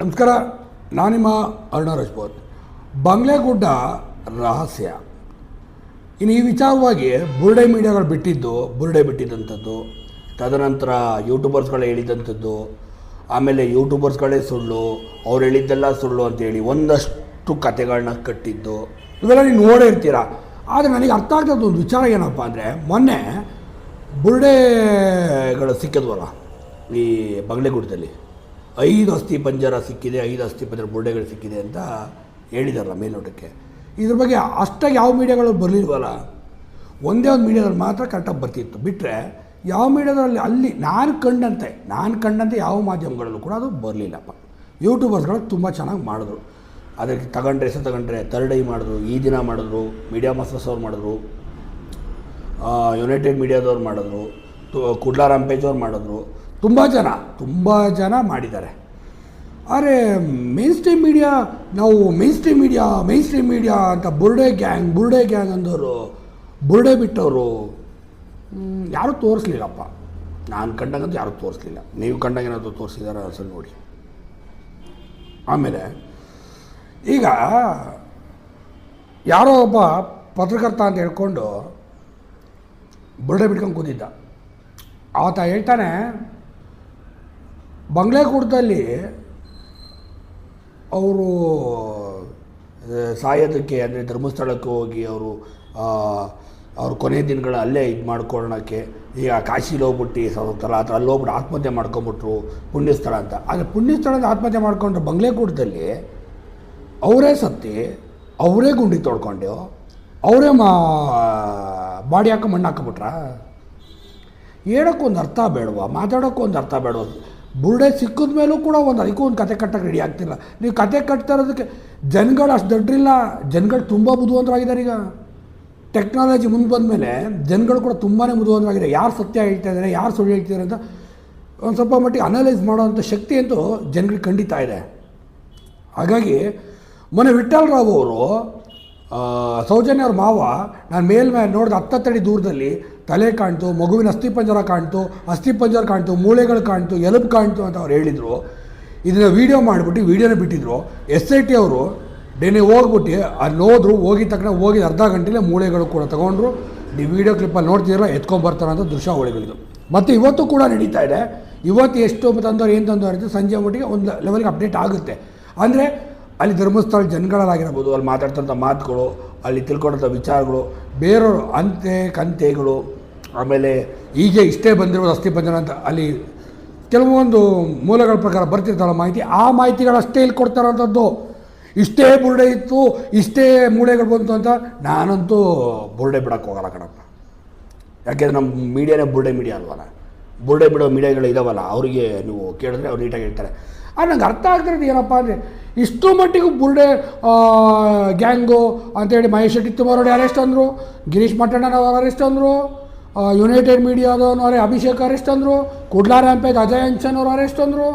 ನಮಸ್ಕಾರ ನಾನು ನಿಮ್ಮ ಅರುಣ ರಜಪೂತ್. ಬಂಗ್ಲೆಗುಡ್ಡ ರಹಸ್ಯ. ಇನ್ನು ಈ ವಿಚಾರವಾಗಿ ಬುರ್ಡೆ ಮೀಡಿಯಾಗಳು ಬಿಟ್ಟಿದ್ದು, ಬುರ್ಡೆ ಬಿಟ್ಟಿದ್ದಂಥದ್ದು, ತದನಂತರ ಯೂಟ್ಯೂಬರ್ಸ್ಗಳು ಹೇಳಿದಂಥದ್ದು, ಆಮೇಲೆ ಯೂಟ್ಯೂಬರ್ಸ್ಗಳೇ ಸುಳ್ಳು, ಅವ್ರು ಹೇಳಿದ್ದೆಲ್ಲ ಸುಳ್ಳು ಅಂತೇಳಿ ಒಂದಷ್ಟು ಕತೆಗಳನ್ನ ಕಟ್ಟಿದ್ದು. ಇವೆಲ್ಲ ನೀವು ನೋಡೇ ಇರ್ತೀರ? ಆದರೆ ನನಗೆ ಅರ್ಥ ಆಗ್ತದ ಒಂದು ವಿಚಾರ ಏನಪ್ಪ ಅಂದರೆ, ಮೊನ್ನೆ ಬುರ್ಡೆಗಳು ಸಿಕ್ಕಿದ್ವಲ್ಲ, ಈ ಬಂಗ್ಲೆಗುಡ್ಡದಲ್ಲಿ. ಐದು ಅಸ್ಥಿ ಪಂಜರ ಸಿಕ್ಕಿದೆ, ಐದು ಅಸ್ಥಿ ಪಂಜರ ಬುರ್ಡೆಗಳು ಸಿಕ್ಕಿದೆ ಅಂತ ಹೇಳಿದಾರಲ್ಲ ಮೇಲ್ನೋಟಕ್ಕೆ. ಇದ್ರ ಬಗ್ಗೆ ಅಷ್ಟಾಗಿ ಯಾವ ಮೀಡಿಯಾಗಳು ಬರಲಿಲ್ವಲ್ಲ? ಒಂದೇ ಒಂದು ಮೀಡಿಯಾದಲ್ಲಿ ಮಾತ್ರ ಕರೆಕ್ಟಾಗಿ ಬರ್ತಿತ್ತು. ಬಿಟ್ಟರೆ ಯಾವ ಮೀಡಿಯಾದಲ್ಲಿ ಅಲ್ಲಿ ನಾನು ಕಂಡಂತೆ ನಾನು ಕಂಡಂತೆ ಯಾವ ಮಾಧ್ಯಮಗಳಲ್ಲೂ ಕೂಡ ಅದು ಬರಲಿಲ್ಲಪ್ಪ. ಯೂಟ್ಯೂಬರ್ಸ್ಗಳು ತುಂಬ ಚೆನ್ನಾಗಿ ಮಾಡಿದ್ರು. ಅದಕ್ಕೆ ತಗೊಂಡ್ರೆ ಹೆಸರು ತಗೊಂಡ್ರೆ ಥರ್ಡ್ ಐ ಮಾಡಿದ್ರು, ಈ ದಿನ ಮಾಡಿದ್ರು ಮೀಡಿಯಾ ಮಾಸ್ಟರ್ಸ್ ಅವ್ರು ಮಾಡಿದ್ರು ಯುನೈಟೆಡ್ ಮೀಡಿಯಾದವ್ರು ಮಾಡಿದ್ರು ಕುಡ್ಲ ರಾಂಪೇಜ್ ಅವ್ರು ಮಾಡಿದ್ರು ತುಂಬ ಜನ ತುಂಬ ಜನ ಮಾಡಿದ್ದಾರೆ. ಆದರೆ ಮೇನ್ ಸ್ಟ್ರೀಮ್ ಮೀಡಿಯಾ ನಾವು main stream media main stream media ಅಂತ ಬುರ್ಡೆ ಗ್ಯಾಂಗ್ ಬುರ್ಡೆ ಗ್ಯಾಂಗ್ ಅಂದವರು, ಬುರ್ಡೆ ಬಿಟ್ಟವರು ಯಾರೂ ತೋರಿಸ್ಲಿಲ್ಲಪ್ಪ. ನಾನು ಕಂಡಂಗಂತೂ ಯಾರೂ ತೋರಿಸ್ಲಿಲ್ಲ. ನೀವು ಕಂಡಂಗೆ ಏನಾದರೂ ತೋರಿಸಿದಾರ ಸರ್ ನೋಡಿ. ಆಮೇಲೆ, ಈಗ ಯಾರೋ ಒಬ್ಬ ಪತ್ರಕರ್ತ ಅಂತ ಹೇಳ್ಕೊಂಡು ಬುರ್ಡೆ ಬಿಟ್ಕೊಂಡು ಕೂತಿದ್ದ. ಆತ ಹೇಳ್ತಾನೆ ಬಂಗ್ಲೆಗೂಡದಲ್ಲಿ ಅವರು ಸಾಯೋದಕ್ಕೆ ಅಂದರೆ ಧರ್ಮಸ್ಥಳಕ್ಕೆ ಹೋಗಿ ಅವರು ಅವ್ರ ಕೊನೆ ದಿನಗಳ ಅಲ್ಲೇ ಇದು ಮಾಡ್ಕೊಳ್ಳೋಕ್ಕೆ ಈಗ ಕಾಶಿಲಿ ಹೋಗ್ಬಿಟ್ಟು ಸಲ ಆ ಅಲ್ಲಿ ಹೋಗ್ಬಿಟ್ಟು ಆತ್ಮಹತ್ಯೆ ಮಾಡ್ಕೊಂಬಿಟ್ರು ಪುಣ್ಯಸ್ಥಳ ಅಂತ. ಆದರೆ ಪುಣ್ಯಸ್ಥಳದ ಆತ್ಮಹತ್ಯೆ ಮಾಡ್ಕೊಂಡ್ರೆ ಬಂಗ್ಲೆಗೂಡದಲ್ಲಿ ಅವರೇ ಸತ್ತಿ, ಅವರೇ ಗುಂಡಿ ತೊಡ್ಕೊಂಡು ಅವರೇ ಮಾ, ಬಾಡಿ ಹಾಕೋ ಮಣ್ಣು ಹಾಕೊಂಬಿಟ್ರ? ಹೇಳೋಕ್ಕೊಂದು ಅರ್ಥ ಬೇಡವಾ? ಮಾತಾಡೋಕ್ಕೊಂದು ಅರ್ಥ ಬೇಡವಾ? ಬುರ್ಡೆ ಸಿಕ್ಕಿದ ಮೇಲೂ ಕೂಡ ಒಂದು ಅದಕ್ಕೂ ಒಂದು ಕತೆ ಕಟ್ಟಕ್ಕೆ ರೆಡಿ ಆಗ್ತಿಲ್ಲ. ನೀವು ಕತೆ ಕಟ್ತಾ ಇರೋದಕ್ಕೆ ಜನಗಳು ಅಷ್ಟು ದೊಡ್ಡರಿಲ್ಲ ಜನಗಳು ತುಂಬ ಬುದ್ಧಿವಂತರಾಗಿದ್ದಾರೆ ಈಗ. ಟೆಕ್ನಾಲಜಿ ಮುಂದೆ ಬಂದ ಮೇಲೆ ಜನಗಳು ಕೂಡ ತುಂಬಾ ಮುದುವಂತರಾಗಿದೆ ಯಾರು ಸತ್ಯ ಹೇಳ್ತಾ ಇದ್ದಾರೆ, ಯಾರು ಸುಳ್ಳು ಹೇಳ್ತಿದ್ದಾರೆ ಅಂತ ಒಂದು ಸ್ವಲ್ಪ ಮಟ್ಟಿಗೆ ಅನಲೈಸ್ ಮಾಡೋವಂಥ ಶಕ್ತಿ ಅಂತೂ ಜನಗಳಿಗೆ ಖಂಡಿತ ಇದೆ. ಹಾಗಾಗಿ, ಮೊನ್ನೆ ರಾವ್ ಅವರು ಸೌಜನ್ಯ ಅವ್ರ ಮಾವ, ನಾನು ಮೇಲ್ಮೇಲೆ ನೋಡಿದ ಹತ್ತತ್ತಡಿ ದೂರದಲ್ಲಿ ತಲೆ ಕಾಣ್ತು, ಮಗುವಿನ ಅಸ್ಥಿಪಂಜರ ಕಾಣ್ತು ಅಸ್ಥಿಪಂಜರ ಕಾಣ್ತು, ಮೂಳೆಗಳು ಕಾಣ್ತು, ಎಲುಬು ಕಾಣ್ತು ಅಂತ ಅವ್ರು ಹೇಳಿದರು. ಇದನ್ನು ವೀಡಿಯೋ ಮಾಡಿಬಿಟ್ಟು ವೀಡಿಯೋನ ಬಿಟ್ಟಿದ್ರು. ಎಸ್ ಐ ಟಿ ಅವರು ಡೇನೆ ಹೋಗ್ಬಿಟ್ಟು ಅಲ್ಲಿ ಹೋದ್ರು, ಹೋಗಿದ ತಕ್ಷಣ ಹೋಗಿದ ಅರ್ಧ ಗಂಟೆಲೇ ಮೂಳೆಗಳು ಕೂಡ ತಗೊಂಡ್ರು. ನೀವು ವಿಡಿಯೋ ಕ್ಲಿಪ್ಪಲ್ಲಿ ನೋಡ್ತಿದ್ರೆ ಎತ್ಕೊಂಡ್ಬರ್ತಾರೆ ಅಂತ ದೃಶ್ಯಾವಳಿಗಳಿದು ಮತ್ತು ಇವತ್ತು ಕೂಡ ನಡೀತಾ ಇದೆ. ಇವತ್ತು ಎಷ್ಟು ತಂದವ್ರು, ಏನು ತಂದವ್ರು ಸಂಜೆ ಮಟ್ಟಿಗೆ ಒಂದು ಲೆವೆಲ್ಗೆ ಅಪ್ಡೇಟ್ ಆಗುತ್ತೆ. ಅಂದರೆ ಅಲ್ಲಿ ಧರ್ಮಸ್ಥಳ ಜನಗಳಾಗಿರ್ಬೋದು, ಅಲ್ಲಿ ಮಾತಾಡ್ತಂಥ ಮಾತುಗಳು, ಅಲ್ಲಿ ತಿಳ್ಕೊಂಡಂಥ ವಿಚಾರಗಳು ಬೇರೆಯವರು ಅಂತೆ ಕಂತೆಗಳು, ಆಮೇಲೆ ಹೀಗೆ ಇಷ್ಟೇ ಬಂದಿರೋದು ಅಸ್ಥಿ ಬಂಧನ ಅಂತ ಅಲ್ಲಿ ಕೆಲವೊಂದು ಮೂಲಗಳ ಪ್ರಕಾರ ಬರ್ತಿರ್ತಾರ ಮಾಹಿತಿ, ಆ ಮಾಹಿತಿಗಳಷ್ಟೇ ಇಲ್ಲಿ ಕೊಡ್ತಾರಂಥದ್ದು. ಇಷ್ಟೇ ಬುರುಡೆ ಇತ್ತು, ಇಷ್ಟೇ ಮೂಳೆಗಳು ಬಂತು ಅಂತ ನಾನಂತೂ ಬುರುಡೆ ಬಿಡೋಕ್ಕೆ ಹೋಗಲ್ಲ ಕಣಪ್ಪ. ಯಾಕೆಂದ್ರೆ ನಮ್ಮ ಮೀಡಿಯಾನೇ ಬುರ್ಡೆ ಮೀಡಿಯಾ ಅಲ್ವಲ್ಲ. ಬುರ್ಡೆ ಬಿಡೋ ಮೀಡಿಯಾಗಳು ಇದಾವಲ್ಲ, ಅವರಿಗೆ ನೀವು ಕೇಳಿದ್ರೆ ಅವ್ರು ನೀಟಾಗಿ ಹೇಳ್ತಾರೆ. ಆದರೆ ನಂಗೆ ಅರ್ಥ ಆಗ್ತಿರೋದು ಏನಪ್ಪ ಅಂದರೆ, ಇಷ್ಟು ಮಟ್ಟಿಗೂ ಬುರ್ಡೆ ಗ್ಯಾಂಗು ಅಂತೇಳಿ ಮಹೇಶ್ ಶೆಟ್ಟಿ ತುಂಬ ಅರೆಸ್ಟ್ ಅಂದರು, ಗಿರೀಶ್ ಮಟ್ಟಣ್ಣನವರು ಅರೆಸ್ಟ್ ಅಂದರು ಯುನೈಟೆಡ್ ಮೀಡಿಯಾದವನವರೇ ಅಭಿಷೇಕ್ ಅರೆಸ್ಟ್ ಅಂದರು, ಕುಡ್ಲಾ ರ್ಯಾಂಪೇಜ್ ಅಜಯ್ ಅಂಚನ್ ಅವರು ಅರೆಸ್ಟ್ ಅಂದರು.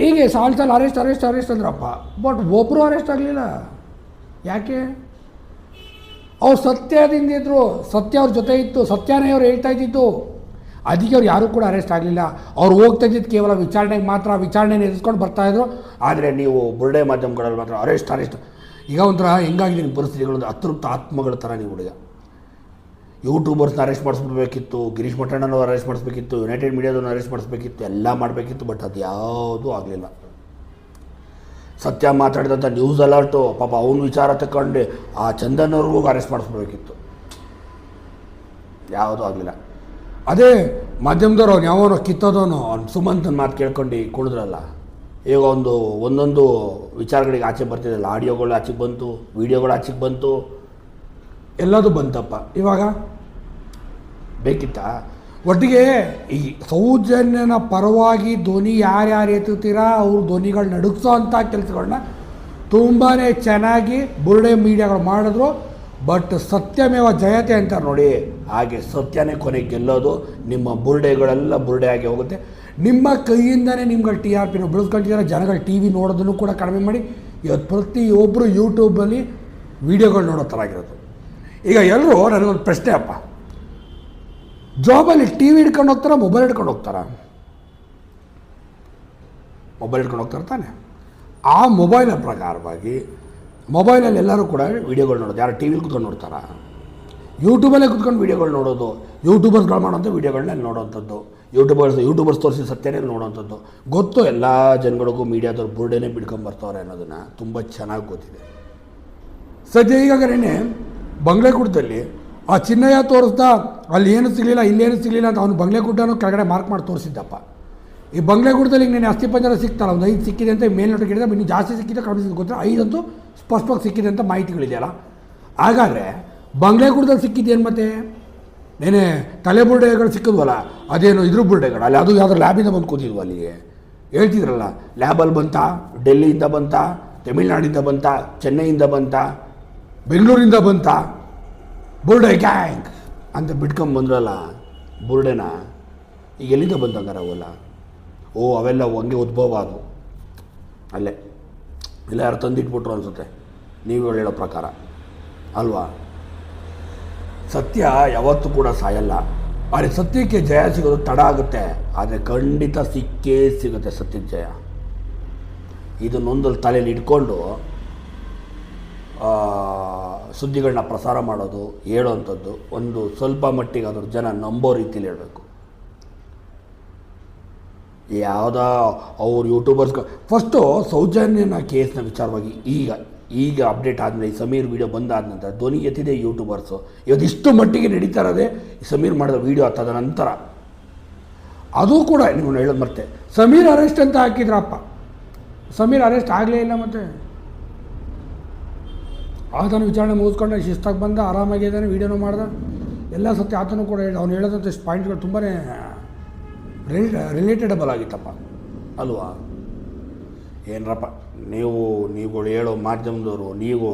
ಹೀಗೆ ಸಾಲ್ ಸಾಲ್ ಅರೆಸ್ಟ್ ಅರೆಸ್ಟ್ ಅರೆಸ್ಟ್ ಅಂದ್ರಪ್ಪ. ಬಟ್ ಒಬ್ಬರು ಅರೆಸ್ಟ್ ಆಗಲಿಲ್ಲ. ಯಾಕೆ? ಅವ್ರು ಸತ್ಯದಿಂದಿದ್ರು ಸತ್ಯ ಅವ್ರ ಜೊತೆ ಇತ್ತು. ಸತ್ಯನೇ ಅವ್ರು ಹೇಳ್ತಾ ಇದ್ದಿತ್ತು ಅದಕ್ಕೆ ಅವ್ರು ಯಾರೂ ಕೂಡ ಅರೆಸ್ಟ್ ಆಗಲಿಲ್ಲ. ಅವ್ರು ಹೋಗ್ತಾ ಇದ್ದಿದ್ದು ಕೇವಲ ವಿಚಾರಣೆಗೆ ಮಾತ್ರ ವಿಚಾರಣೆ ಎದುರಿಸ್ಕೊಂಡು ಬರ್ತಾಯಿದ್ರು ಆದರೆ ನೀವು ಬುರ್ಡೆ ಮಾಧ್ಯಮಗಳಲ್ಲಿ ಮಾತ್ರ ಅರೆಸ್ಟ್ ಅರೆಸ್ಟ್. ಈಗ ಒಂಥರ ಹೆಂಗಾಗಿದೆ ನಿಮ್ಮ ಪರಿಸ್ಥಿತಿಗಳು ಅತೃಪ್ತ ಆತ್ಮಗಳ ಥರ ನೀವು ಹುಡುಗ. ಯೂಟ್ಯೂಬರ್ಸ್ನ ಅರೆಸ್ಟ್ ಮಾಡಿಸ್ಬಿಡ್ಬೇಕಿತ್ತು, ಗಿರೀಶ್ ಮಠಣ್ಣನ ಅರೆಸ್ಟ್ ಮಾಡಿಸ್ಬೇಕಿತ್ತು ಯುನೈಟೆಡ್ ಮೀಡಿಯಾದವ್ರನ್ನ ಅರೆಸ್ಟ್ ಮಾಡಿಸ್ಬೇಕಿತ್ತು, ಎಲ್ಲ ಮಾಡಬೇಕಿತ್ತು ಬಟ್ ಅದು ಯಾವುದೂ ಆಗಲಿಲ್ಲ. ಸತ್ಯ ಮಾತಾಡಿದಂಥ ನ್ಯೂಸ್ ಅಲರ್ಟು ಪಾಪ ಅವನ ವಿಚಾರ ತಗೊಂಡು ಆ ಚಂದನ್ ಅವ್ರಿಗೂ ಅರೆಸ್ಟ್ ಮಾಡಿಸ್ಬೇಕಿತ್ತು ಯಾವುದೂ ಆಗಲಿಲ್ಲ. ಅದೇ ಮಾಧ್ಯಮದವ್ರು ಅವ್ನು ಯಾವನೋ ಕಿತ್ತೋದವನು ಅವ್ನು ಸುಮಂತನ ಮಾತು ಕೇಳ್ಕೊಂಡು ಕುಡಿದ್ರಲ್ಲ ಈಗ ಒಂದು, ಒಂದೊಂದು ವಿಚಾರಗಳಿಗೆ ಆಚೆ ಬರ್ತಿದ್ದಲ್ಲ ಆಡಿಯೋಗಳು ಆಚೆಗೆ ಬಂತು, ವೀಡಿಯೋಗಳು ಆಚೆಗೆ ಬಂತು. ಎಲ್ಲದೂ ಬಂತಪ್ಪ. ಇವಾಗ ಬೇಕಿತ್ತಾ? ಒಟ್ಟಿಗೆ ಈ ಸೌಜನ್ಯನ ಪರವಾಗಿ ಧ್ವನಿ ಯಾರ್ಯಾರು ಎತ್ತುತ್ತೀರಾ, ಅವ್ರ ಧ್ವನಿಗಳು ನಡುಗಿಸೋ ಅಂಥ ಕೆಲಸಗಳನ್ನ ತುಂಬಾ ಚೆನ್ನಾಗಿ ಬುರ್ಡೆ ಮೀಡಿಯಾಗಳು ಮಾಡಿದ್ರು. ಬಟ್ ಸತ್ಯಮೇವ ಜಯತೆ ಅಂತ ನೋಡಿ, ಹಾಗೆ ಸತ್ಯನೇ ಕೊನೆಗೆ ಗೆಲ್ಲೋದು, ನಿಮ್ಮ ಬುರ್ಡೆಗಳೆಲ್ಲ ಬುರುಡೆ ಆಗಿ ಹೋಗುತ್ತೆ. ನಿಮ್ಮ ಕೈಯಿಂದನೇ ನಿಮ್ಗಳು ಟಿ ಆರ್ ಪಿನ ಬೆಳೆಸ್ಕೊಳ್ತಿದ್ದಾರೆ ಜನಗಳು ಟಿ ವಿ ನೋಡೋದನ್ನು ಕೂಡ ಕಡಿಮೆ ಮಾಡಿ. ಇವತ್ತು ಪ್ರತಿಯೊಬ್ಬರು ಯೂಟ್ಯೂಬಲ್ಲಿ ವೀಡಿಯೋಗಳು ನೋಡೋ ಥರ ಆಗಿರೋದು. ಈಗ ಎಲ್ಲರೂ ನನಗೊಂದು ಪ್ರಶ್ನೆ ಅಪ್ಪ. ಜಾಬಲ್ಲಿ ಟಿ ವಿ ಹಿಡ್ಕೊಂಡು ಹೋಗ್ತಾರ ಮೊಬೈಲ್ ಹಿಡ್ಕೊಂಡು ಹೋಗ್ತಾರ? ಮೊಬೈಲ್ ಹಿಡ್ಕೊಂಡು ಹೋಗ್ತಾರೆ ತಾನೆ. ಆ ಮೊಬೈಲ್ನ ಪ್ರಕಾರವಾಗಿ ಮೊಬೈಲಲ್ಲಿ ಎಲ್ಲರೂ ಕೂಡ ವೀಡಿಯೋಗಳು ನೋಡೋದು. ಯಾರು ಟಿ ವಿಲಿ ಕುತ್ಕೊಂಡು ನೋಡ್ತಾರ? ಯೂಟ್ಯೂಬಲ್ಲೇ ಕುತ್ಕೊಂಡು ವೀಡಿಯೋಗಳು ನೋಡೋದು. ಯೂಟ್ಯೂಬರ್ಸ್ಗಳು ಮಾಡೋಂಥ ವೀಡಿಯೋಗಳನ್ನ ನೋಡೋವಂಥದ್ದು. ಯೂಟ್ಯೂಬರ್ಸ್ ಯೂಟ್ಯೂಬರ್ಸ್ ತೋರಿಸಿ ಸತ್ಯನೇ ನೋಡೋವಂಥದ್ದು. ಗೊತ್ತು ಎಲ್ಲ ಜನಗಳಿಗೂ ಮೀಡಿಯಾದವ್ರು ಬಿಡ್ಕೊಂಡು ಬಿಡ್ಕೊಂಬರ್ತಾವ್ರೆ ಅನ್ನೋದನ್ನು ತುಂಬ ಚೆನ್ನಾಗಿ ಗೊತ್ತಿದೆ. ಸದ್ಯ ಈಗಾಗಲೇ ಬಂಗ್ಲೆಕೂಟದಲ್ಲಿ ಆ ಚಿನ್ನಯ್ಯ ತೋರಿಸ್ದ ಅಲ್ಲಿ ಏನು ಸಿಗಲಿಲ್ಲ ಇಲ್ಲೇನು ಸಿಗಲಿಲ್ಲ ಅಂತ ಅವನು ಬಂಗ್ಲೆಕೂಟನೂ ಕೆಳಗಡೆ ಮಾರ್ಕ್ ಮಾಡಿ ತೋರಿಸಿದ್ದಪ್ಪ. ಈ ಬಂಗ್ಲೆಕೂಟದಲ್ಲಿ ಈಗ ನೀನು ಅಸ್ಥಿಪಂಜರ ಸಿಗ್ತಲ್ಲ ಒಂದು ಐದು ಸಿಕ್ಕಿದೆ ಅಂತ ಮೇಲ್ನೋಟಕ್ಕೆ ಹಿಡಿದ ಇನ್ನು ಜಾಸ್ತಿ ಸಿಕ್ಕಿದೆ, ಕಡಿಮೆ ಗೊತ್ತಿಲ್ಲ. ಐದಂತೂ ಸ್ಪಷ್ಟವಾಗಿ ಸಿಕ್ಕಿದೆ ಅಂತ ಮಾಹಿತಿಗಳಿದೆಯಲ್ಲ? ಹಾಗಾದರೆ ಬಂಗ್ಲೆಗುಡ್ದಲ್ಲಿ ಸಿಕ್ಕಿದ್ದೇನು ಮತ್ತೆ? ನೇನೆ ತಲೆ ಬುರುಡೆಗಳು ಸಿಕ್ಕಿದ್ವಲ್ಲ, ಅದೇನು ಇದ್ರ ಬುರುಡೆಗಳು, ಅಲ್ಲಿ ಅದು ಯಾವುದೋ ಲ್ಯಾಬಿಂದ ಬಂದು ಕೂತಿದ್ವು ಅಲ್ಲಿಗೆ. ಹೇಳ್ತಿದ್ರಲ್ಲ, ಲ್ಯಾಬಲ್ಲಿ ಬಂತ, ಡೆಲ್ಲಿಯಿಂದ ಬಂತ, ತಮಿಳ್ನಾಡಿಂದ ಬಂತ, ಚೆನ್ನೈಯಿಂದ ಬಂತ, ಬೆಂಗಳೂರಿಂದ ಬಂತ, ಬುರ್ಡೆ ಗ್ಯಾಂಗ್ ಅಂತ ಬಿಟ್ಕೊಂಬಂದ್ರಲ್ಲ ಬುರ್ಡೆನ? ಈಗ ಎಲ್ಲಿಂದ ಬಂದಂಗಾರ ಅವೆಲ್ಲ ಓ, ಅವೆಲ್ಲ ಹಂಗೆ ಉದ್ಭವ ಅದು. ಅಲ್ಲೇ. ಇಲ್ಲ ಯಾರು ತಂದಿಟ್ಬಿಟ್ರು ಅನ್ಸುತ್ತೆ. ನೀವು ಹೇಳೋ ಪ್ರಕಾರ. ಅಲ್ವಾ? ಸತ್ಯ ಯಾವತ್ತೂ ಕೂಡ ಸಾಯಲ್ಲ. ಆದರೆ ಸತ್ಯಕ್ಕೆ ಜಯ ಸಿಗೋದು ತಡ ಆಗುತ್ತೆ. ಆದರೆ ಖಂಡಿತ ಸಿಕ್ಕೇ ಸಿಗುತ್ತೆ ಸತ್ಯದ ಜಯ. ಇದನ್ನೊಂದಲ್ಲಿ ತಲೆಯಲ್ಲಿ ಇಟ್ಕೊಂಡು ಸುದ್ದಿಗಳನ್ನ ಪ್ರಸಾರ ಮಾಡೋದು ಹೇಳೋವಂಥದ್ದು ಒಂದು ಸ್ವಲ್ಪ ಮಟ್ಟಿಗೆ ಅದ್ರ ಜನ ನಂಬೋ ರೀತಿಯಲ್ಲಿ ಹೇಳಬೇಕು. ಯಾವುದೋ ಅವ್ರು ಯೂಟ್ಯೂಬರ್ಸ್ ಫಸ್ಟು ಸೌಜನ್ಯನ ಕೇಸ್ನ ವಿಚಾರವಾಗಿ ಈಗ ಈಗ ಅಪ್ಡೇಟ್ ಆದಮೇಲೆ ಈ ಸಮೀರ್ ವೀಡಿಯೋ ಬಂದಾದ ನಂತರ ಧ್ವನಿ ಎತ್ತಿದೆ ಯೂಟ್ಯೂಬರ್ಸು ಇವತ್ತು ಇಷ್ಟು ಮಟ್ಟಿಗೆ ನಡೀತಾ ಇರೋದೇ ಈ ಸಮೀರ್ ಮಾಡಿದ ವೀಡಿಯೋ ಆತದ ನಂತರ. ಅದು ಕೂಡ ನೀವು ಹೇಳೋದು ಮತ್ತೆ ಸಮೀರ್ ಅರೆಸ್ಟ್ ಅಂತ ಹಾಕಿದ್ರಪ್ಪ. ಸಮೀರ್ ಅರೆಸ್ಟ್ ಆಗಲೇ ಇಲ್ಲ ಮತ್ತೆ. ಆತನ ವಿಚಾರಣೆ ಮುಗಿಸ್ಕೊಂಡು ಶಿಸ್ತಾಗಿ ಬಂದ ಆರಾಮಾಗಿದ್ದಾನೆ ವೀಡಿಯೋನು ಮಾಡ್ದ. ಎಲ್ಲ ಸತ್ಯ ಆತನು ಕೂಡ ಹೇಳಿ ಅವ್ನು ಹೇಳೋದಂಥ ಪಾಯಿಂಟ್ಗಳು ತುಂಬಾ ರಿಲೇಟೆಡಬಲ್ ಆಗಿತ್ತಪ್ಪ. ಅಲ್ವಾ? ಏನರಪ್ಪ, ನೀವು, ನೀವುಗಳು ಹೇಳೋ ಮಾಧ್ಯಮದವರು, ನೀವು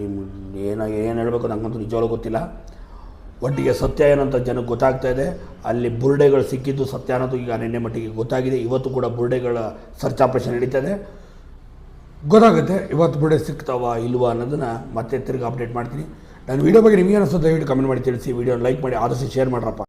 ನಿಮ್ಮ ಏನೋ, ಏನು ಹೇಳಬೇಕು ನನಗಂತೂ ನಿಜವಾಗ್ಲೂ ಗೊತ್ತಿಲ್ಲ. ಒಟ್ಟಿಗೆ ಸತ್ಯ ಏನಂತ ಜನಕ್ಕೆ ಗೊತ್ತಾಗ್ತಾ ಇದೆ. ಅಲ್ಲಿ ಬುರುಡೆಗಳು ಸಿಕ್ಕಿದ್ದು ಸತ್ಯ ಅನ್ನೋದು ಈಗ ನಿನ್ನೆ ಮಟ್ಟಿಗೆ ಗೊತ್ತಾಗಿದೆ. ಇವತ್ತು ಕೂಡ ಬುರುಡೆಗಳ ಸರ್ಚ್ ಆಪರೇಷನ್ ನಡೀತದೆ. ಗೊತ್ತಾಗುತ್ತೆ ಇವತ್ತು ಬುರುಡೆ ಸಿಗ್ತಾವ ಇಲ್ವಾ ಅನ್ನೋದನ್ನು ಮತ್ತೆ ತಿರ್ಗಿ ಅಪ್ಡೇಟ್ ಮಾಡ್ತೀನಿ. ನಾನು ವೀಡಿಯೋ ಬಗ್ಗೆ ಅನಿಸುತ್ತೆ ದಯವಿಟ್ಟು ಕಮೆಂಟ್ ಮಾಡಿ ತಿಳಿಸಿ. ವೀಡಿಯೋ ಲೈಕ್ ಮಾಡಿ, ಆದಷ್ಟು ಶೇರ್ ಮಾಡ್ರಪ್ಪ.